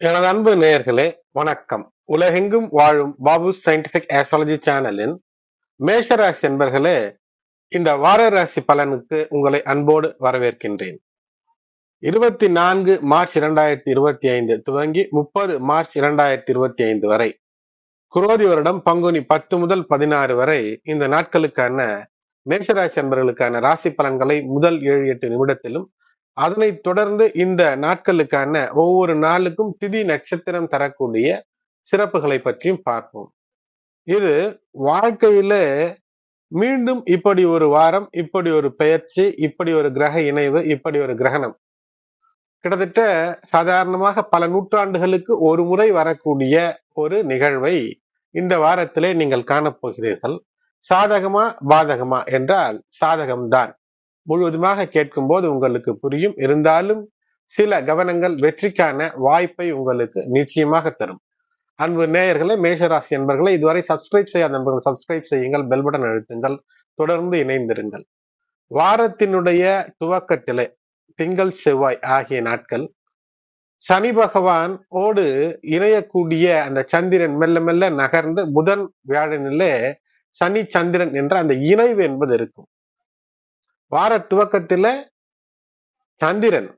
எனது அன்பு நேயர்களே வணக்கம். உலகெங்கும் வாழும் பாபு சயின்டிபிக் ஆஸ்ட்ராலஜி சேனலின் மேஷராசி என்பர்களே இந்த வார ராசி பலனுக்கு உங்களை அன்போடு வரவேற்கின்றேன். இருபத்தி நான்கு மார்ச் இரண்டாயிரத்தி இருபத்தி ஐந்து துவங்கி முப்பது மார்ச் இரண்டாயிரத்தி இருபத்தி ஐந்து வரை குரோதி வருடம் பங்குனி பத்து முதல் பதினாறு வரை இந்த நாட்களுக்கான மேஷராசி என்பர்களுக்கான ராசி பலன்களை முதல் ஏழு எட்டு நிமிடத்திலும் அதனைத் தொடர்ந்து இந்த நாட்களுக்கான ஒவ்வொரு நாளுக்கும் திதி நட்சத்திரம் தரக்கூடிய சிறப்புகளை பற்றியும் பார்ப்போம். இது வாழ்க்கையில மீண்டும் இப்படி ஒரு வாரம் இப்படி ஒரு பெயர்ச்சி இப்படி ஒரு கிரக இணைவு இப்படி ஒரு கிரகணம். கிட்டத்தட்ட சாதாரணமாக பல நூற்றாண்டுகளுக்கு ஒரு முறை வரக்கூடிய ஒரு நிகழ்வை இந்த வாரத்திலே நீங்கள் காணப்போகிறீர்கள். சாதகமா பாதகமா என்றால் சாதகம்தான். முழுவதுமாக கேட்கும் போது உங்களுக்கு புரியும். இருந்தாலும் சில கவனங்கள் வெற்றிக்கான வாய்ப்பை உங்களுக்கு நிச்சயமாக தரும். அன்பு நேயர்களே மேஷராசி என்பர்களை இதுவரை சப்ஸ்கிரைப் செய்யாத நண்பர்கள் சப்ஸ்கிரைப் செய்யுங்கள். பெல் பட்டன் அழுத்துங்கள். தொடர்ந்து இணைந்திருங்கள். வாரத்தினுடைய துவக்கத்திலே திங்கள் செவ்வாய் ஆகிய நாட்கள் சனி பகவான் ஓடு இணையக்கூடிய அந்த சந்திரன் மெல்ல மெல்ல நகர்ந்து புதன் வியாழனிலே சனி சந்திரன் என்ற அந்த இணைவு என்பது இருக்கும். வார துவக்கத்துல சந்திரன்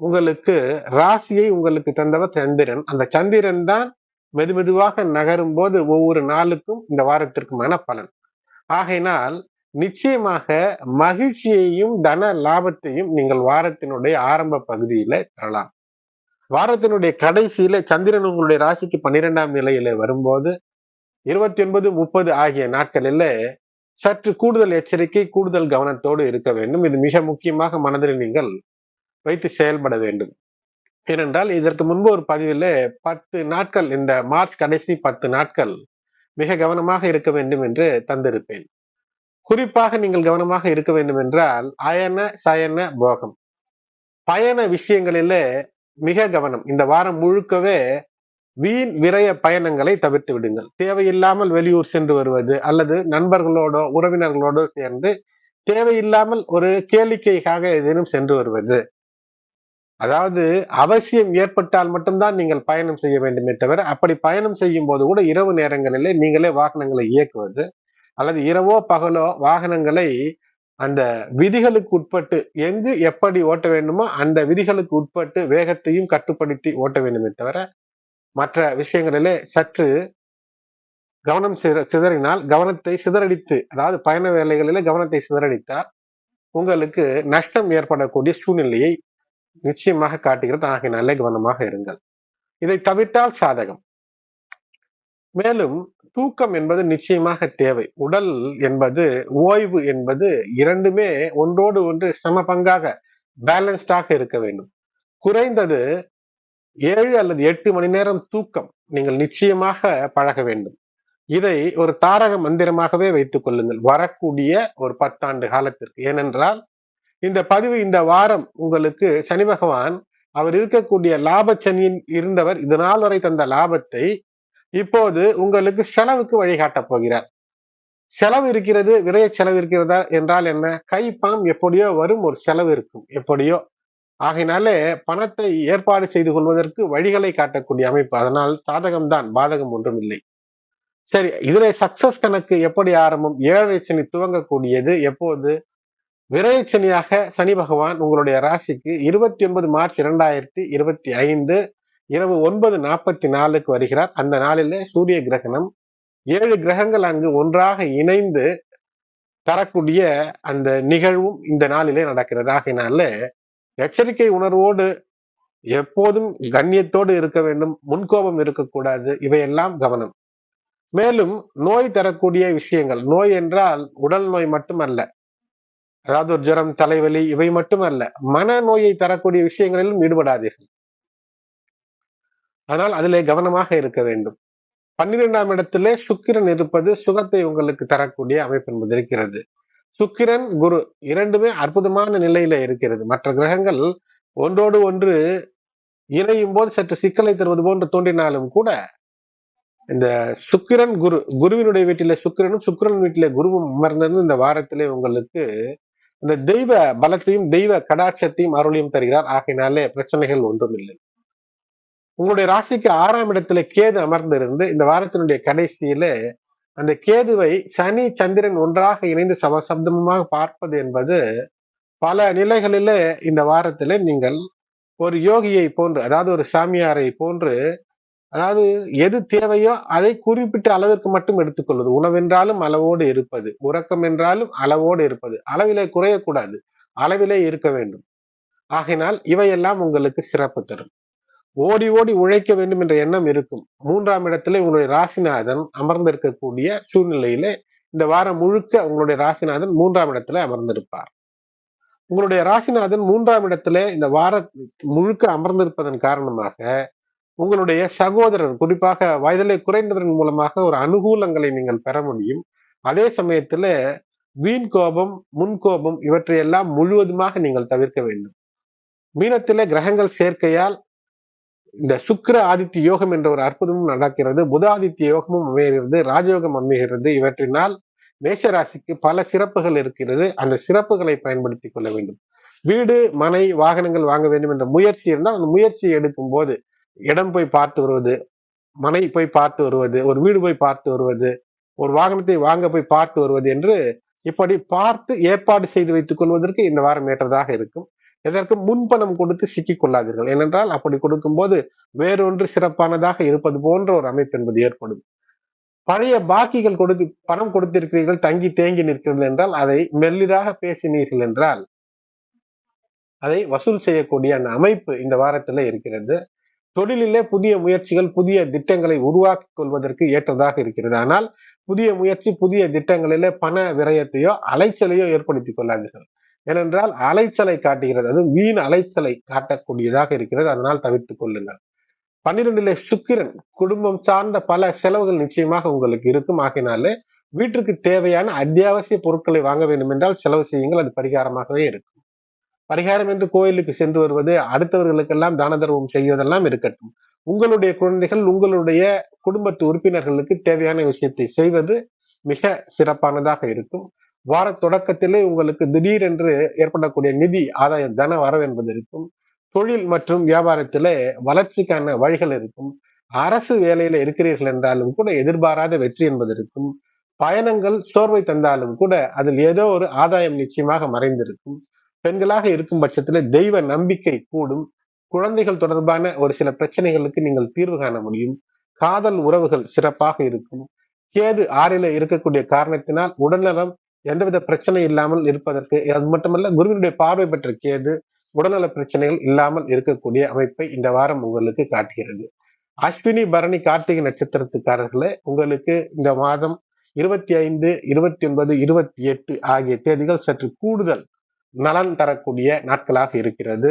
உங்களுக்கு ராசியை உங்களுக்கு தந்தவர் சந்திரன். அந்த சந்திரன் தான் மெது மெதுவாக நகரும் போது ஒவ்வொரு நாளுக்கும் இந்த வாரத்திற்குமான பலன் ஆகையினால் நிச்சயமாக மகிழ்ச்சியையும் தன லாபத்தையும் நீங்கள் வாரத்தினுடைய ஆரம்ப பகுதியில தரலாம் வாரத்தினுடைய கடைசியில சந்திரன் உங்களுடைய ராசிக்கு பன்னிரெண்டாம் நிலையில வரும்போது இருபத்தி ஒன்பது முப்பது ஆகிய நாட்களில சற்று கூடுதல் எச்சரிக்கை கூடுதல் கவனத்தோடு இருக்க வேண்டும். இது மிக முக்கியமாக மனதில் நீங்கள் வைத்து செயல்பட வேண்டும். ஏனென்றால் இதற்கு முன்பு ஒரு பதிவில் பத்து நாட்கள் இந்த மார்ச் கடைசி பத்து நாட்கள் மிக கவனமாக இருக்க வேண்டும் என்று தந்திருப்பேன். குறிப்பாக நீங்கள் கவனமாக இருக்க வேண்டும் என்றால் அயன சயன போகம். பயண விஷயங்களிலே மிக கவனம். இந்த வாரம் முழுக்கவே வீண் விரய பயணங்களை தவிர்த்து விடுங்கள். தேவையில்லாமல் வெளியூர் சென்று வருவது அல்லது நண்பர்களோடோ உறவினர்களோடோ சேர்ந்து தேவையில்லாமல் ஒரு கேளிக்கைக்காக ஏதேனும் சென்று வருவது. அதாவது அவசியம் ஏற்பட்டால் மட்டும்தான் நீங்கள் பயணம் செய்ய வேண்டுமே தவிர அப்படி பயணம் செய்யும் போது கூட இரவு நேரங்களிலே நீங்களே வாகனங்களை இயக்குவது அல்லது இரவோ பகலோ வாகனங்களை அந்த விதிகளுக்கு உட்பட்டு எங்கு எப்படி ஓட்ட வேண்டுமோ அந்த விதிகளுக்கு உட்பட்டு வேகத்தையும் கட்டுப்படுத்தி ஓட்ட வேண்டுமே தவிர மற்ற விஷயங்களிலே சற்று கவனம் சிதறினால் கவனத்தை சிதறடித்து அதாவது பயண வேலைகளிலே கவனத்தை சிதறடித்தால் உங்களுக்கு நஷ்டம் ஏற்படக்கூடிய சூழ்நிலையை நிச்சயமாக காட்டுகிறது. ஆகினாலே கவனமாக இருங்கள். இதை தவிர்த்தால் சாதகம். மேலும் தூக்கம் என்பது நிச்சயமாக தேவை. உடல் என்பது ஓய்வு என்பது இரண்டுமே ஒன்றோடு ஒன்று சம பங்காக பேலன்ஸ்டாக இருக்க வேண்டும். குறைந்தது ஏழு அல்லது எட்டு மணி நேரம் தூக்கம் நீங்கள் நிச்சயமாக பழக வேண்டும். இதை ஒரு தாரக மந்திரமாகவே வைத்துக் கொள்ளுங்கள். வரக்கூடிய ஒரு பத்தாண்டு காலத்திற்கு. ஏனென்றால் இந்த பதிவு இந்த வாரம் உங்களுக்கு சனி பகவான் அவர் இருக்கக்கூடிய லாப சனியின் இருந்தவர் இது நாள் வரை தந்த லாபத்தை இப்போது உங்களுக்கு செலவுக்கு வழிகாட்டப் போகிறார். செலவு இருக்கிறது விரைய செலவு இருக்கிறதா என்றால் என்ன? கைப்பணம் எப்படியோ வரும் ஒரு செலவு இருக்கும். எப்படியோ ஆகையினாலே பணத்தை ஏற்பாடு செய்து கொள்வதற்கு வழிகளை காட்டக்கூடிய அமைப்பு. அதனால் சாதகம்தான் பாதகம் ஒன்றும் இல்லை. சரி இதுல சக்சஸ் கணக்கு எப்படி ஆரம்பம்? ஏழரை சனி துவங்கக்கூடியது எப்போது? விரைச்சனியாக சனி பகவான் உங்களுடைய ராசிக்கு இருபத்தி ஒன்பது மார்ச் இரண்டாயிரத்தி இருபத்தி ஐந்து இரவு ஒன்பது நாற்பத்தி நாலுக்கு வருகிறார். அந்த நாளிலே சூரிய கிரகணம். ஏழு கிரகங்கள் அங்கு ஒன்றாக இணைந்து தரக்கூடிய அந்த நிகழ்வும் இந்த நாளிலே நடக்கிறது. ஆகினால எச்சரிக்கை உணர்வோடு எப்போதும் கண்ணியத்தோடு இருக்க வேண்டும். முன்கோபம் இருக்கக்கூடாது. இவையெல்லாம் கவனம். மேலும் நோய் தரக்கூடிய விஷயங்கள். நோய் என்றால் உடல் நோய் மட்டுமல்ல. அதாவது ஒரு ஜுரம் தலைவலி இவை மட்டுமல்ல. மன நோயை தரக்கூடிய விஷயங்களிலும் ஈடுபடாதீர்கள். ஆனால் அதிலே கவனமாக இருக்க வேண்டும். பன்னிரெண்டாம் இடத்திலே சுக்கிரன் இருப்பது சுகத்தை உங்களுக்கு தரக்கூடிய அமைப்பு என்பது இருக்கிறது. சுக்கிரன் குரு இரண்டுமே அற்புதமான நிலையில இருக்கிறது. மற்ற கிரகங்கள் ஒன்றோடு ஒன்று இணையும் போது சற்று சிக்கலை தருவது போன்று தோன்றினாலும் கூட இந்த சுக்கிரன் குரு குருவினுடைய வீட்டில சுக்கிரனும் சுக்கிரன் வீட்டில குருவும் அமர்ந்திருந்து இந்த வாரத்திலே உங்களுக்கு இந்த தெய்வ பலத்தையும் தெய்வ கடாட்சத்தையும் அருளையும் தருகிறார். ஆகையினாலே பிரச்சனைகள் ஒன்றும் இல்லை உங்களுடைய ராசிக்கு ஆறாம் இடத்துல கேது அமர்ந்திருந்து இந்த வாரத்தினுடைய கடைசியில அந்த கேதுவை சனி சந்திரன் ஒன்றாக இணைந்து சமசப்தமாக பார்ப்பது என்பது பல நிலைகளில இந்த வாரத்தில் நீங்கள் ஒரு யோகியை போன்று அதாவது ஒரு சாமியாரை போன்று அதாவது எது தேவையோ அதை குறிப்பிட்ட அளவிற்கு மட்டும் எடுத்துக்கொள்வது. உணவென்றாலும் அளவோடு இருப்பது உறக்கம் என்றாலும் அளவோடு இருப்பது. அளவிலே குறையக்கூடாது அளவிலே இருக்க வேண்டும். ஆகினால் இவையெல்லாம் உங்களுக்கு சிறப்பு தரும். ஓடி ஓடி உழைக்க வேண்டும் என்ற எண்ணம் இருக்கும். மூன்றாம் இடத்துல உங்களுடைய ராசிநாதன் அமர்ந்திருக்கக்கூடிய சூழ்நிலையில இந்த வாரம் முழுக்க உங்களுடைய ராசிநாதன் மூன்றாம் இடத்துல அமர்ந்திருப்பார். உங்களுடைய ராசிநாதன் மூன்றாம் இடத்துல இந்த வார முழுக்க அமர்ந்திருப்பதன் காரணமாக உங்களுடைய சகோதரர் குறிப்பாக வயதிலே குறைந்ததன் மூலமாக ஒரு அனுகூலங்களை நீங்கள் பெற முடியும். அதே சமயத்துல வீண் கோபம் முன்கோபம் இவற்றையெல்லாம் முழுவதுமாக நீங்கள் தவிர்க்க வேண்டும். மீனத்தில கிரகங்கள் சேர்க்கையால் இந்த சுக்கர ஆதித்ய யோகம் என்ற ஒரு அற்புதமும் நடக்கிறது. புதாதித்ய யோகமும் அமைகிறது. ராஜயோகம் அமைகிறது. இவற்றினால் மேஷராசிக்கு பல சிறப்புகள் இருக்கிறது. அந்த சிறப்புகளை பயன்படுத்தி கொள்ள வேண்டும். வீடு மனை வாகனங்கள் வாங்க வேண்டும் என்ற முயற்சி இருந்தால் அந்த முயற்சியை எடுக்கும் போது இடம் போய் பார்த்து வருவது மனை போய் பார்த்து வருவது ஒரு வீடு போய் பார்த்து வருவது ஒரு வாகனத்தை வாங்க போய் பார்த்து வருவது என்று இப்படி பார்த்து ஏற்பாடு செய்து வைத்துக் கொள்வதற்கு இந்த வாரம் ஏற்றதாக இருக்கும். எதற்கு முன்பணம் கொடுத்து சிக்கிக் கொள்ளாதீர்கள். ஏனென்றால் அப்படி கொடுக்கும் போது வேறொன்று சிறப்பானதாக இருப்பது போன்ற ஒரு அமைப்பு என்பது ஏற்படும். பழைய பாக்கிகள் கொடுத்து பணம் கொடுத்திருக்கிறீர்கள் தங்கி தேங்கி நிற்கிறீர்கள் என்றால் அதை மெல்லிதாக பேசினீர்கள் என்றால் அதை வசூல் செய்யக்கூடிய அந்த அமைப்பு இந்த வாரத்துல இருக்கிறது. தொழிலிலே புதிய முயற்சிகள் புதிய திட்டங்களை உருவாக்கி கொள்வதற்கு ஏற்றதாக இருக்கிறது. ஆனால் புதிய முயற்சி புதிய திட்டங்களிலே பண விரயத்தையோ அலைச்சலையோ ஏற்படுத்திக் கொள்ளாதீர்கள். ஏனென்றால் அலைச்சலை காட்டுகிறது. அது வீண் அலைச்சலை காட்டக்கூடியதாக இருக்கிறது. அதனால் தவிர்த்துக் கொள்ளுங்கள். பன்னிரெண்டுல சுக்கிரன் குடும்பம் சார்ந்த பல செலவுகள் நிச்சயமாக உங்களுக்கு இருக்கும். ஆகினாலே வீட்டிற்கு தேவையான அத்தியாவசிய பொருட்களை வாங்க வேண்டும் என்றால் செலவு செய்யுங்கள். அது பரிகாரமாகவே இருக்கும். பரிகாரம் என்று கோயிலுக்கு சென்று வருவது அடுத்தவர்களுக்கெல்லாம் தான தர்மம் செய்வதெல்லாம் இருக்கட்டும். உங்களுடைய குழந்தைகள் உங்களுடைய குடும்பத்து உறுப்பினர்களுக்கு தேவையான விஷயத்தை செய்வது மிக சிறப்பானதாக இருக்கும். வார தொடக்கத்திலே உங்களுக்கு திடீரென்று ஏற்படக்கூடிய நிதி ஆதாயம் தன வரவு என்பது இருக்கும். தொழில் மற்றும் வியாபாரத்திலே வளர்ச்சிக்கான வழிகள் இருக்கும். அரசு வேலையில இருக்கிறீர்கள் என்றாலும் கூட எதிர்பாராத வெற்றி என்பது இருக்கும். பயணங்கள் சோர்வை தந்தாலும் கூட அதில் ஏதோ ஒரு ஆதாயம் நிச்சயமாக மறைந்திருக்கும். பெண்களாக இருக்கும் பட்சத்துல தெய்வ நம்பிக்கை கூடும். குழந்தைகள் தொடர்பான ஒரு சில பிரச்சனைகளுக்கு நீங்கள் தீர்வு காண முடியும். காதல் உறவுகள் சிறப்பாக இருக்கும். கேது ஆறில இருக்கக்கூடிய காரணத்தினால் உடல்நலம் எந்தவித பிரச்சனை இல்லாமல் இருப்பதற்கு அது மட்டுமல்ல குருவினுடைய பார்வை பெற்ற கேது உடல்நல பிரச்சனைகள் இல்லாமல் இருக்கக்கூடிய அமைப்பை இந்த வாரம் உங்களுக்கு காட்டுகிறது. அஸ்வினி பரணி கார்த்திகை நட்சத்திரத்துக்காரர்களே உங்களுக்கு இந்த மாதம் இருபத்தி ஐந்து இருபத்தி ஒன்பது இருபத்தி எட்டு ஆகிய தேதிகள் சற்று கூடுதல் நலன் தரக்கூடிய நாட்களாக இருக்கிறது.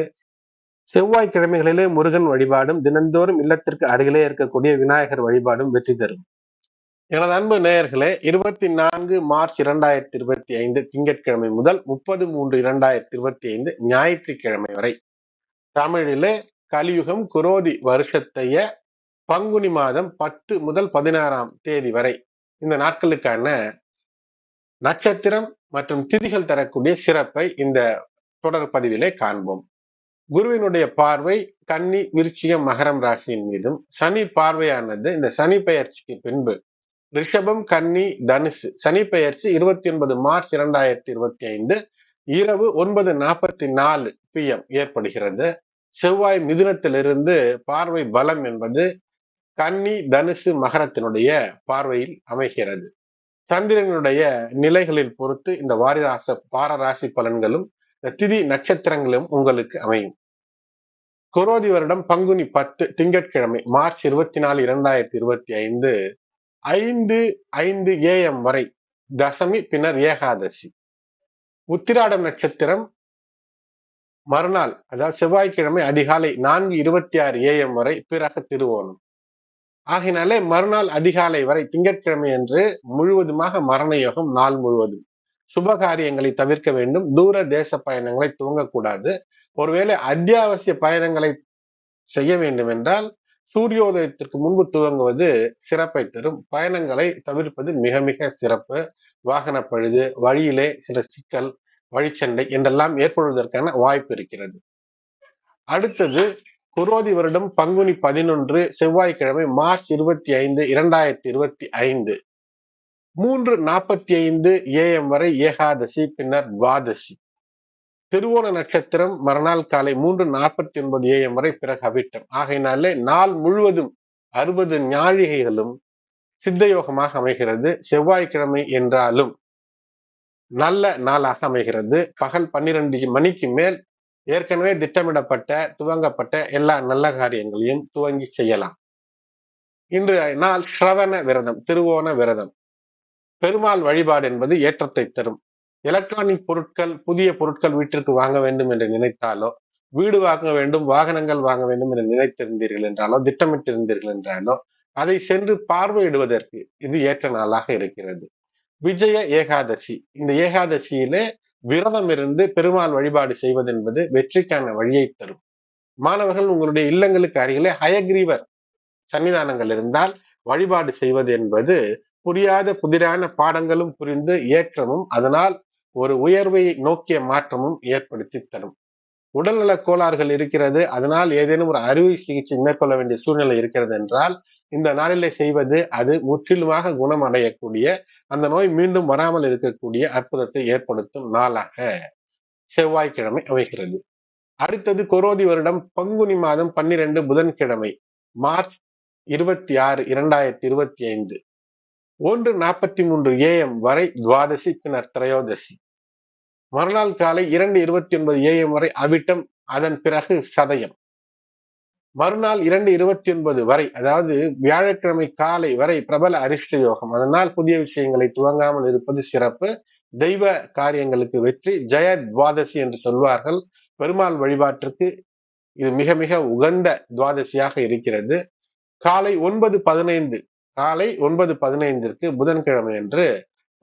செவ்வாய்க்கிழமைகளிலே முருகன் வழிபாடும் தினந்தோறும் இல்லத்திற்கு அருகிலே இருக்கக்கூடிய விநாயகர் வழிபாடும் வெற்றி தரும் எனது அன்பு நேயர்களே இருபத்தி நான்கு மார்ச் இரண்டாயிரத்தி இருபத்தி ஐந்து திங்கட்கிழமை முதல் முப்பது மூன்று இரண்டாயிரத்தி இருபத்தி ஐந்து ஞாயிற்றுக்கிழமை வரை தமிழிலே கலியுகம் குரோதி வருஷத்தைய பங்குனி மாதம் பத்து முதல் பதினாறாம் தேதி வரை இந்த நாட்களுக்கான நட்சத்திரம் மற்றும் திதிகள் தரக்கூடிய சிறப்பை இந்த தொடர் பதிவிலே காண்போம். குருவினுடைய பார்வை கன்னி விருச்சிகம் மகரம் ராசியின் மீதும் சனி பார்வையானது இந்த சனி பெயர்ச்சிக்கு பின்பு ரிஷபம் கன்னி தனுசு. சனி பெயர்ச்சி இருபத்தி ஒன்பது மார்ச் இரண்டாயிரத்தி இருபத்தி ஐந்து இரவு ஒன்பது நாற்பத்தி நாலு பிஎம் ஏற்படுகிறது. செவ்வாய் மிதுனத்திலிருந்து பார்வை பலம் என்பது கன்னி தனுசு மகரத்தினுடைய பார்வையில் அமைகிறது. சந்திரனுடைய நிலைகளில் பொறுத்து இந்த வாரிராச பாரராசி பலன்களும் திதி நட்சத்திரங்களும் உங்களுக்கு அமையும். குரோதி வருடம் பங்குனி பத்து திங்கட்கிழமை மார்ச் இருபத்தி நாலு இரண்டாயிரத்தி இருபத்தி ஐந்து ஐந்து ஐந்து ஏஎம் வரை தசமி பின்னர் ஏகாதசி. உத்திராடம் நட்சத்திரம் மறுநாள் அதாவது செவ்வாய்க்கிழமை அதிகாலை நான்கு இருபத்தி ஆறு ஏஎம் வரை பிறகு திருவோணம். ஆகினாலே மறுநாள் அதிகாலை வரை திங்கட்கிழமை அன்று முழுவதுமாக மரண யோகம் நாள் முழுவதும். சுப காரியங்களை தவிர்க்க வேண்டும். தூர தேச பயணங்களை துவங்கக்கூடாது. ஒருவேளை அத்தியாவசிய பயணங்களை செய்ய வேண்டும் என்றால் சூரியோதயத்திற்கு முன்பு துவங்குவது சிறப்பை தரும். பயணங்களை தவிர்ப்பது மிக மிக சிறப்பு. வாகன பழுது வழியிலே சில சிக்கல் வழிச்சண்டை என்றெல்லாம் ஏற்படுவதற்கான வாய்ப்பு இருக்கிறது. அடுத்தது குரோதி வருடம் பங்குனி பதினொன்று செவ்வாய்க்கிழமை மார்ச் இருபத்தி ஐந்து இரண்டாயிரத்தி இருபத்தி ஐந்து. மூன்று நாற்பத்தி ஐந்து ஏஎம் வரை ஏகாதசி பின்னர் துவாதசி. திருவோண நட்சத்திரம் மறுநாள் காலை மூன்று நாற்பத்தி ஒன்பது ஏஎம் வரை பிறகு அவிட்டம். ஆகையினாலே நாள் முழுவதும் அறுபது ஞாழிகைகளும் சித்தயோகமாக அமைகிறது. செவ்வாய்க்கிழமை என்றாலும் நல்ல நாளாக அமைகிறது. பகல் பன்னிரண்டு மணிக்கு மேல் ஏற்கனவே திட்டமிடப்பட்ட துவங்கப்பட்ட எல்லா நல்ல காரியங்களையும் துவங்கி செய்யலாம். இன்று நாள் ஸ்ரவண விரதம் திருவோண விரதம். பெருமாள் வழிபாடு என்பது ஏற்றத்தை தரும். எலக்ட்ரானிக் பொருட்கள் புதிய பொருட்கள் வீட்டிற்கு வாங்க வேண்டும் என்று நினைத்தாலோ வீடு வாங்க வேண்டும் வாகனங்கள் வாங்க வேண்டும் என்று நினைத்திருந்தீர்கள் என்றாலோ திட்டமிட்டிருந்தீர்கள் என்றாலோ அதை சென்று பார்வையிடுவதற்கு இது ஏற்ற நாளாக இருக்கிறது. விஜய ஏகாதசி. இந்த ஏகாதசியிலே விரதம் இருந்து பெருமாள் வழிபாடு செய்வது என்பது வெற்றிக்கான வழியை தரும். மாணவர்கள் உங்களுடைய இல்லங்களுக்கு அருகிலே ஹயக்ரீவர் சன்னிதானங்கள் இருந்தால் வழிபாடு செய்வது என்பது புரியாத புதிரான பாடங்களும் புரிந்து ஏற்றமும் அதனால் ஒரு உயர்வை நோக்கிய மாற்றமும் ஏற்படுத்தி தரும். உடல்நல கோளாறுகள் இருக்கிறது. அதனால் ஏதேனும் ஒரு அறுவை சிகிச்சை மேற்கொள்ள வேண்டிய சூழ்நிலை இருக்கிறது என்றால் இந்த நாளிலே செய்வது அது முற்றிலுமாக குணமடையக்கூடிய அந்த நோய் மீண்டும் வராமல் இருக்கக்கூடிய அற்புதத்தை ஏற்படுத்தும் நாளாக செவ்வாய்க்கிழமை அமைகிறது. அடுத்தது கொரோதி வருடம் பங்குனி மாதம் பன்னிரண்டு புதன்கிழமை மார்ச் இருபத்தி ஆறு இரண்டாயிரத்தி இருபத்தி ஐந்து. ஒன்று நாற்பத்தி மூன்று ஏஎம் வரை துவாதசி பின்னர் திரையோதசி. மறுநாள் காலை இரண்டு இருபத்தி ஒன்பது ஏஎம் வரை அவிட்டம் அதன் பிறகு சதயம். மறுநாள் இரண்டு இருபத்தி ஒன்பது வரை அதாவது வியாழக்கிழமை காலை வரை பிரபல அரிஷ்ட யோகம். அதனால் புதிய விஷயங்களை துவங்காமல் இருப்பது சிறப்பு. தெய்வ காரியங்களுக்கு வெற்றி ஜெய துவாதசி என்று சொல்வார்கள். பெருமாள் வழிபாட்டிற்கு இது மிக மிக உகந்த துவாதசியாக இருக்கிறது. காலை ஒன்பது பதினைந்து காலை ஒன்பது பதினைந்திற்கு புதன்கிழமை என்று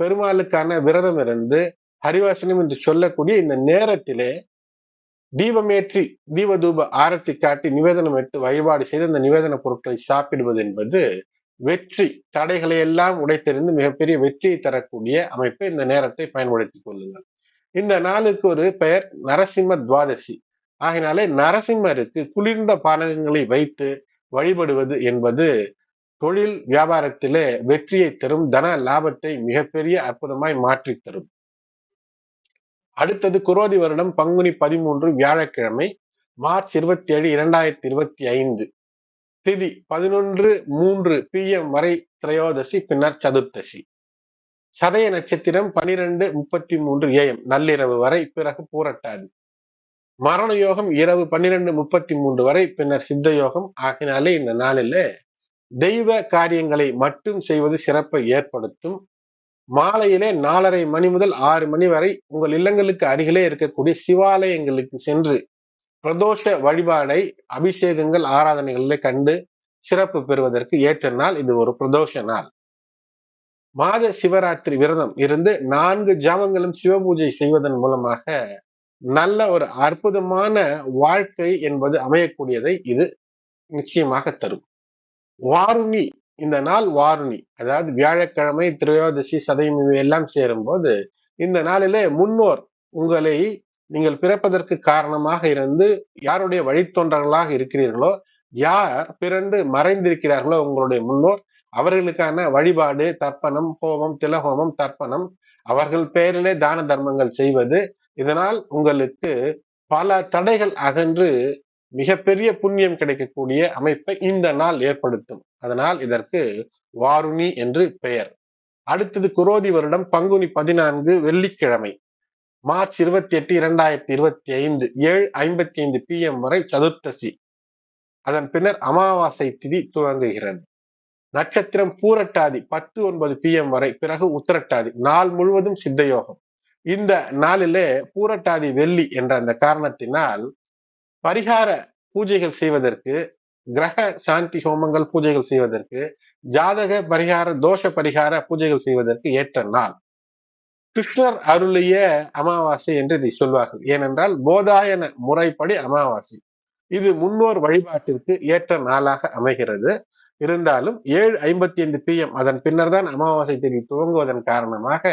பெருமாளுக்கான விரதம் இருந்து ஹரிவாசனம் என்று சொல்லக்கூடிய இந்த நேரத்திலே தீபமேற்றி தீபதூப ஆரத்தி காட்டி நிவேதனம் எடுத்து வழிபாடு செய்து அந்த நிவேதன பொருட்களை சாப்பிடுவது என்பது வெற்றி தடைகளை எல்லாம் உடைத்தெறிந்து மிகப்பெரிய வெற்றியை தரக்கூடிய அமைப்பை இந்த நேரத்தை பயன்படுத்திக் கொள்ளுங்கள். இந்த நாளுக்கு ஒரு பெயர் நரசிம்ம துவாதசி. ஆகினாலே நரசிம்மருக்கு குளிர்ந்த பானகங்களை வைத்து வழிபடுவது என்பது தொழில் வியாபாரத்திலே வெற்றியை தரும் தன லாபத்தை மிகப்பெரிய அற்புதமாய் மாற்றி தரும். அடுத்தது குரோதி வருடம் பங்குனி பதிமூன்று வியாழக்கிழமை மார்ச் இருபத்தி ஏழு இரண்டாயிரத்தி இருபத்தி ஐந்து திதி பதினொன்று மூன்று பி எம் வரை திரையோதசி பின்னர் சதுர்த்தசி. சதய நட்சத்திரம் பனிரெண்டு முப்பத்தி மூன்று ஏஎம் நள்ளிரவு வரை பிறகு பூரட்டாது. மரண யோகம் இரவு பன்னிரெண்டு முப்பத்தி மூன்று வரை பின்னர் சித்த யோகம் ஆகினாலே இந்த நாளில தெய்வ காரியங்களை மட்டும் செய்வது சிறப்பை ஏற்படுத்தும். மாலையிலே நாலரை மணி முதல் ஆறு மணி வரை உங்கள் இல்லங்களுக்கு அருகிலே இருக்கக்கூடிய சிவாலயங்களுக்கு சென்று பிரதோஷ வழிபாடை அபிஷேகங்கள் ஆராதனைகளிலே கண்டு சிறப்பு பெறுவதற்கு ஏற்ற நாள் இது ஒரு பிரதோஷ நாள். மாத சிவராத்திரி விரதம் இருந்து நான்கு ஜாமங்களும் சிவபூஜை செய்வதன் மூலமாக நல்ல ஒரு அற்புதமான வாழ்க்கை என்பது அமையக்கூடியதை இது நிச்சயமாக தரும். வாருணி இந்த நாள் வாருணி. அதாவது வியாழக்கிழமை திரையோதசி சதயம் எல்லாம் சேரும் போது இந்த நாளிலே முன்னோர் உங்களை நீங்கள் பிறப்பதற்கு காரணமாக இருந்து யாருடைய வழித்தொன்றர்களாக இருக்கிறீர்களோ யார் பிறந்து மறைந்திருக்கிறார்களோ உங்களுடைய முன்னோர் அவர்களுக்கான வழிபாடு தர்ப்பணம் ஹோமம் திலஹோமம் தர்ப்பணம் அவர்கள் பெயரிலே தான தர்மங்கள் செய்வது இதனால் உங்களுக்கு பல தடைகள் அகன்று மிகப்பெரிய புண்ணியம் கிடைக்கக்கூடிய அமைப்பை இந்த நாள் ஏற்படுத்தும். அதனால் இதற்கு வாருணி என்று பெயர். அடுத்தது குரோதி வருடம் பங்குனி பதினான்கு வெள்ளிக்கிழமை. மார்ச் இருபத்தி எட்டு இரண்டாயிரத்தி இருபத்தி ஐந்து ஏழு ஐம்பத்தி ஐந்து பி எம் வரை சதுர்த்தசி. அதன் பின்னர் அமாவாசை திதி துவங்குகிறது. நட்சத்திரம் பூரட்டாதி பத்து ஒன்பது பி எம் வரை பிறகு உத்தரட்டாதி நாள் முழுவதும் சித்தயோகம் இந்த நாளிலே பூரட்டாதி வெள்ளி என்ற அந்த காரணத்தினால் பரிகார பூஜைகள் செய்வதற்கு கிரக சாந்தி ஹோமங்கள் பூஜைகள் செய்வதற்கு ஜாதக பரிகார தோஷ பரிகார பூஜைகள் செய்வதற்கு ஏற்ற நாள். கிருஷ்ணர் அருளிய அமாவாசை என்று இதை சொல்வார்கள். ஏனென்றால் போதாயன முறைப்படி அமாவாசை. இது முன்னோர் வழிபாட்டிற்கு ஏற்ற நாளாக அமைகிறது. இருந்தாலும் ஏழு ஐம்பத்தி ஐந்து பி எம் அதன் பின்னர் தான் அமாவாசை தேதி துவங்குவதன் காரணமாக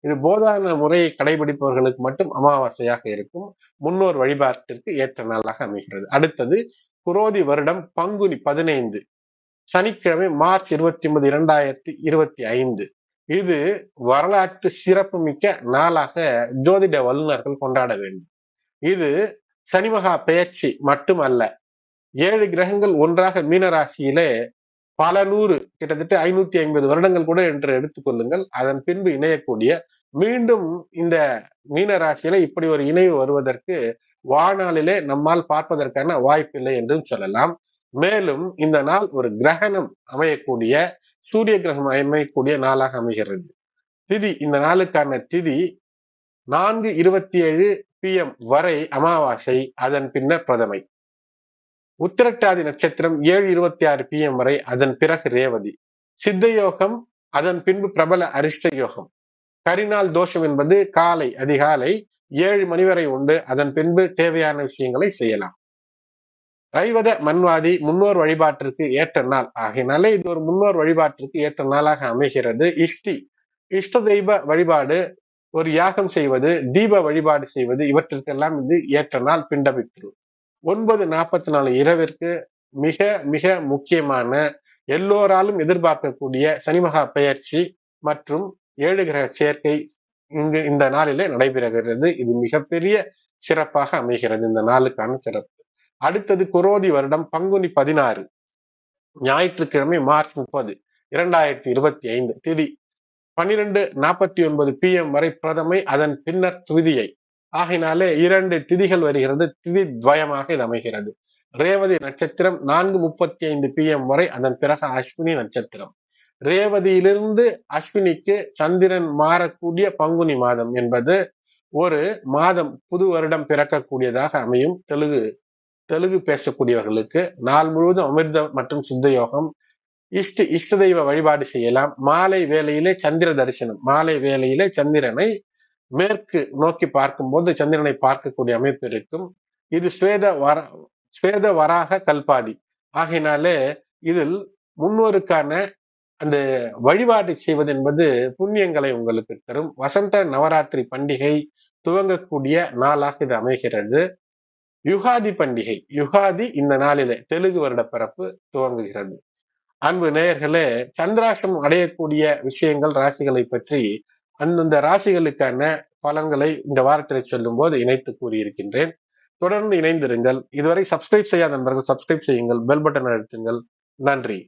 இது போதான முறையை கடைபிடிப்பவர்களுக்கு மட்டும் அமாவாசையாக இருக்கும். முன்னோர் வழிபாட்டிற்கு ஏற்ற நாளாக அமைகிறது. அடுத்தது குரோதி வருடம் பங்குனி பதினைந்து. சனிக்கிழமை மார்ச் இருபத்தி ஒன்பது இரண்டாயிரத்தி இருபத்தி ஐந்து. இது வரலாற்று சிறப்புமிக்க நாளாக ஜோதிட வல்லுநர்கள் கொண்டாட வேண்டும். இது சனிமகா பெயர்ச்சி மட்டுமல்ல ஏழு கிரகங்கள் ஒன்றாக மீனராசியிலே பல நூறு கிட்டத்தட்ட ஐநூத்தி ஐம்பது வருடங்கள் கூட என்று எடுத்துக்கொள்ளுங்கள் அதன் பின்பு இணையக்கூடிய மீண்டும் இந்த மீன ராசியில இப்படி ஒரு இணைவு வருவதற்கு வாழ்நாளிலே நம்மால் பார்ப்பதற்கான வாய்ப்பில்லை என்றும் சொல்லலாம். மேலும் இந்த நாள் ஒரு கிரகணம் அமையக்கூடிய சூரிய கிரகம் அமையக்கூடிய நாளாக அமைகிறது. திதி இந்த நாளுக்கான திதி நான்கு இருபத்தி ஏழு பி எம் வரை அமாவாசை அதன் பின்னர் பிரதமை. உத்திரட்டாதி நட்சத்திரம் ஏழு இருபத்தி ஆறு பி எம் வரை அதன் பிறகு ரேவதி. சித்த யோகம் அதன் பின்பு பிரபல அரிஷ்ட யோகம் கரிநாள் தோஷம் என்பது காலை அதிகாலை ஏழு மணி வரை உண்டு. அதன் பின்பு தேவையான விஷயங்களை செய்யலாம். ரைவத மண்வாதி முன்னோர் வழிபாட்டிற்கு ஏற்ற நாள். ஆகையினாலே இது ஒரு முன்னோர் வழிபாட்டிற்கு ஏற்ற நாளாக அமைகிறது. இஷ்டி இஷ்ட தெய்வ வழிபாடு ஒரு யாகம் செய்வது தீப வழிபாடு செய்வது இவற்றிற்கெல்லாம் இது ஏற்ற நாள் பிண்டபித்ரு. ஒன்பது நாற்பத்தி நாலு இரவிற்கு மிக மிக முக்கியமான எல்லோராலும் எதிர்பார்க்கக்கூடிய சனிமகா பெயர்ச்சி மற்றும் ஏழு கிரக சேர்க்கை இங்கு இந்த நாளிலே நடைபெறுகிறது. இது மிகப்பெரிய சிறப்பாக அமைகிறது. இந்த நாளுக்கான சிறப்பு. அடுத்தது குரோதி வருடம் பங்குனி பதினாறு. ஞாயிற்றுக்கிழமை மார்ச் முப்பது இரண்டாயிரத்தி இருபத்தி ஐந்து. திதி பன்னிரெண்டு நாற்பத்தி ஒன்பது பி எம் வரை பிரதமை அதன் பின்னர் திருதியை ஆகினாலே இரண்டு திதிகள் வருகிறது. திதி துவயமாக இது அமைகிறது. ரேவதி நட்சத்திரம் நான்கு முப்பத்தி ஐந்து பி எம் வரை அதன் பிறகு அஸ்வினி நட்சத்திரம். ரேவதியிலிருந்து அஸ்வினிக்கு சந்திரன் மாறக்கூடிய பங்குனி மாதம் என்பது ஒரு மாதம் புது வருடம் பிறக்கக்கூடியதாக அமையும். தெலுங்கு தெலுங்கு பேசக்கூடியவர்களுக்கு நாள் முழுவதும் அமிர்தம் மற்றும் சித்த யோகம் இஷ்ட இஷ்ட தெய்வ வழிபாடு செய்யலாம். மாலை வேலையிலே சந்திர தரிசனம் மாலை வேலையிலே சந்திரனை மேற்கு நோக்கி பார்க்கும்போது சந்திரனை பார்க்கக்கூடிய அமைப்பு இருக்கும். இது ஸ்வேத வர ஸ்வேத வராக கல்பாதி. ஆகையினாலே இதில் முன்னோருக்கான அந்த வழிபாடு செய்வது என்பது புண்ணியங்களை உங்களுக்கு தரும். வசந்த நவராத்திரி பண்டிகை துவங்கக்கூடிய நாளாக இது அமைகிறது. யுகாதி பண்டிகை யுகாதி இந்த நாளிலே தெலுங்கு வருட பிறப்பு துவங்குகிறது. அன்பு நேயர்களே சந்திராஷ்டம் அடையக்கூடிய விஷயங்கள் ராசிகளை பற்றி அந்தந்த ராசிகளுக்கான பலன்களை இந்த வாரத்தில் சொல்லும் போது இணைத்து கூறியிருக்கின்றேன். தொடர்ந்து இணைந்திருங்கள். இதுவரை சப்ஸ்கிரைப் செய்யாத நண்பர்கள் சப்ஸ்கிரைப் செய்யுங்கள். பெல் பட்டன் அழுத்துங்கள். நன்றி.